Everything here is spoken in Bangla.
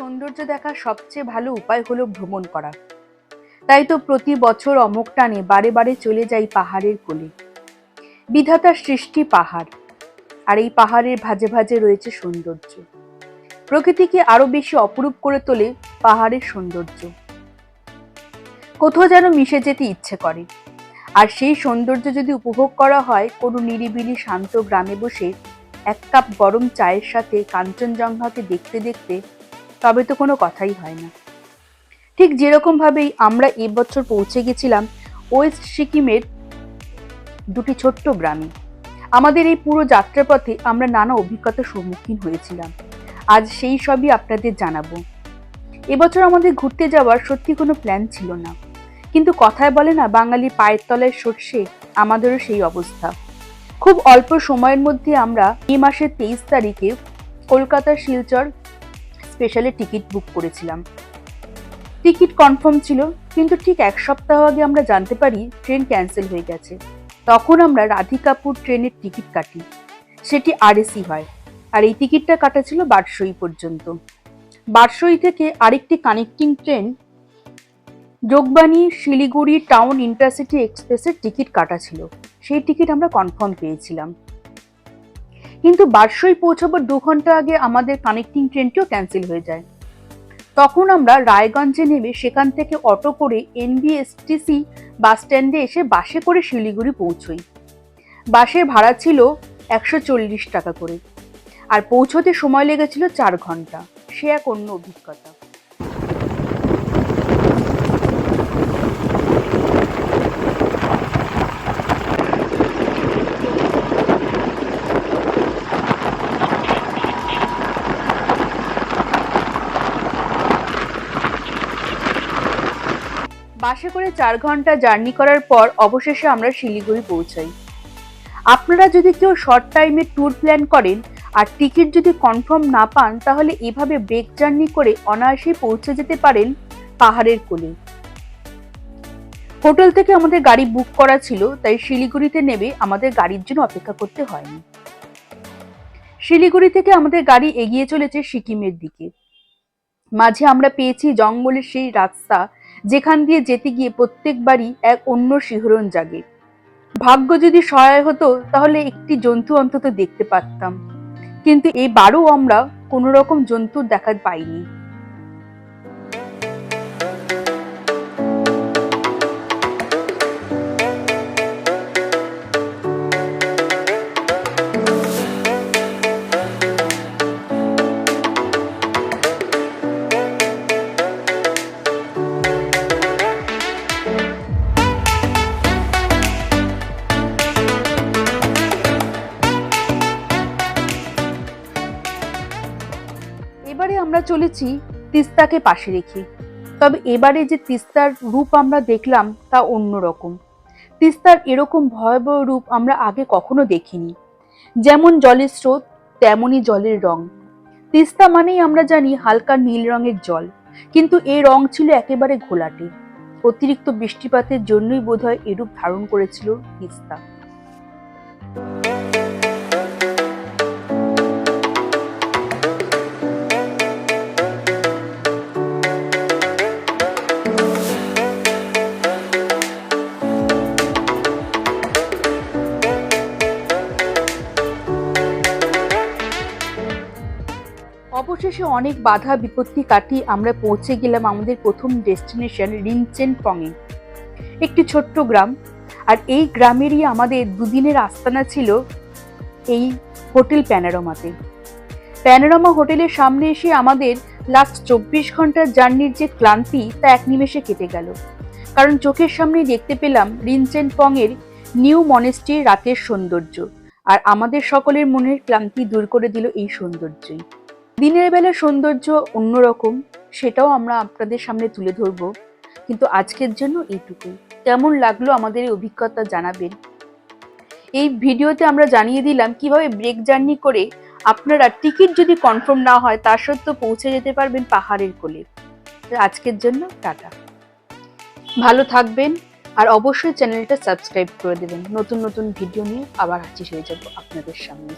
সৌন্দর্য দেখার সবচেয়ে ভালো উপায় হলো ভ্রমণ করা। তাই তো প্রতি বছর অমুক টানে বারে বারে চলে যাই পাহাড়ের কোলে। বিধাতার সৃষ্টি পাহাড়, আর এই পাহাড়ের ভাজে ভাজে রয়েছে সৌন্দর্য। প্রকৃতিকে আরও বেশি অপরূপ করে তোলে পাহাড়ের সৌন্দর্য। কোথাও যেন মিশে যেতে ইচ্ছে করে। আর সেই সৌন্দর্য যদি উপভোগ করা হয়, কোনো নিরিবিলি শান্ত গ্রামে বসে এক কাপ গরম চায়ের সাথে কাঞ্চনজঙ্ঘাকে দেখতে দেখতে তবে তো কোনো কথাই হয় না। ঠিক যেরকম ভাবেই আমরা এবছর পৌঁছে গেছিলাম, ওয়েস্ট সিকিমের দুটি ছোট্ট গ্রামে। আমাদের এই পুরো যাত্রাপথে আমরা নানা অভিজ্ঞতার সম্মুখীন হয়েছিলাম। আজ সেই সবই আপনাদের জানাব। এবছর আমাদের ঘুরতে যাওয়ার সত্যি কোনো প্ল্যান ছিল না। কিন্তু কথায় বলে না বাঙালি পায়ের তলায় সর্ষে, আমাদেরও সেই অবস্থা। খুব অল্প সময়ের মধ্যে আমরা মে মাসের তেইশ তারিখে কলকাতার শিলচর স্পেশালে টিকিট বুক করেছিলাম। টিকিট কনফার্ম ছিল, কিন্তু ঠিক এক সপ্তাহ আগে আমরা জানতে পারি ট্রেন ক্যান্সেল হয়ে গেছে। তখন আমরা রাধিকাপুর ট্রেনের টিকিট কাটি। সেটি আরএসি হয়। আর এই টিকিটটা কাটা ছিল বারসই পর্যন্ত। বারসই থেকে আরেকটি connecting train Jogbani Siliguri town intercity এক্সপ্রেসের টিকিট কাটা ছিল। সেই টিকিট আমরা কনফার্ম পেয়েছিলাম। কিন্তু বারসই পৌঁছাবার দু ঘণ্টা আগে আমাদের কানেক্টিং ট্রেনটিও ক্যান্সেল হয়ে যায়। তখন আমরা রায়গঞ্জে নেমে সেখান থেকে অটো করে এনবিএসটিসি বাস স্ট্যান্ডে এসে বাসে করে শিলিগুড়ি পৌঁছই। বাসের ভাড়া ছিল একশো চল্লিশ টাকা করে। আর পৌঁছতে সময় লেগেছিল চার ঘণ্টা। সে এক অন্য অভিজ্ঞতা। বাসে করে চার ঘণ্টা জার্নি করার পর অবশেষে আমরা শিলিগুড়ি পৌঁছাই। আপনারা যদি কেউ শর্ট টাইমে ট্যুর প্ল্যান করেন আর টিকিট যদি কনফার্ম না পান, তাহলে এভাবে ব্রেক জার্নি করে অনায়াসেই পৌঁছে যেতে পারেন পাহাড়ের কোলে। হোটেল থেকে আমাদের গাড়ি বুক করা ছিল, তাই শিলিগুড়িতে নেমে আমাদের গাড়ির জন্য অপেক্ষা করতে হয়নি। শিলিগুড়ি থেকে আমাদের গাড়ি এগিয়ে চলেছে সিকিমের দিকে। মাঝে আমরা পেয়েছি জঙ্গলের সেই রাস্তা যেখান দিয়ে যেতে গিয়ে প্রত্যেকবারই এক অন্য শিহরণ জাগে। ভাগ্য যদি সহায় হতো, তাহলে একটি জন্তু অন্তত দেখতে পারতাম। কিন্তু এবারও আমরা কোনো রকম জন্তুর দেখা পাইনি। এবারে আমরা চলেছি তিস্তাকে পাশে রেখে। তবে এবারে যে তিস্তার রূপ আমরা দেখলাম তা অন্যরকম তিস্তার এরকম ভয়াবহ রূপ আমরা আগে কখনো দেখিনি। যেমন জলের স্রোত তেমনই জলের রং। তিস্তা মানেই আমরা জানি হালকা নীল রঙের জল, কিন্তু এই রং ছিল একেবারে ঘোলাটে। অতিরিক্ত বৃষ্টিপাতের জন্যই বোধহয় এরূপ ধারণ করেছিল তিস্তা। অবশেষে অনেক বাধা বিপত্তি কাটিয়ে আমরা পৌঁছে গেলাম আমাদের প্রথম ডেস্টিনেশন রিনচেন পংয়ে একটি ছোট্ট গ্রাম। আর এই গ্রামেরই আমাদের দুদিনের আস্তানা ছিল এই হোটেল প্যানারোমাতে। প্যানারোমা হোটেলের সামনে এসে আমাদের লাস্ট চব্বিশ ঘণ্টার জার্নির যে ক্লান্তি, তা এক নিমেষে কেটে গেল। কারণ চোখের সামনেই দেখতে পেলাম রিনচেন পংয়ের নিউ মনেস্ট্রির রাতের সৌন্দর্য। আর আমাদের সকলের মনের ক্লান্তি দূর করে দিল এই সৌন্দর্যই। দিনের বেলা সৌন্দর্য অন্যরকম, সেটাও আমরা আপনাদের সামনে তুলে ধরবো। কিন্তু আজকের জন্য এইটুকুই কেমন লাগল আমাদের এই অভিজ্ঞতা জানাবেন? এই ভিডিওতে আমরা জানিয়ে দিলাম কীভাবে ব্রেক জার্নি করে আপনারা টিকিট যদি কনফার্ম না হয়, তা সত্ত্বেও পৌঁছে যেতে পারবেন পাহাড়ের কোলে। আজকের জন্য টাটা। ভালো থাকবেন আর অবশ্যই চ্যানেলটা সাবস্ক্রাইব করে দেবেন। নতুন নতুন ভিডিও নিয়ে আবার হাজির হয়ে যাব আপনাদের সামনে।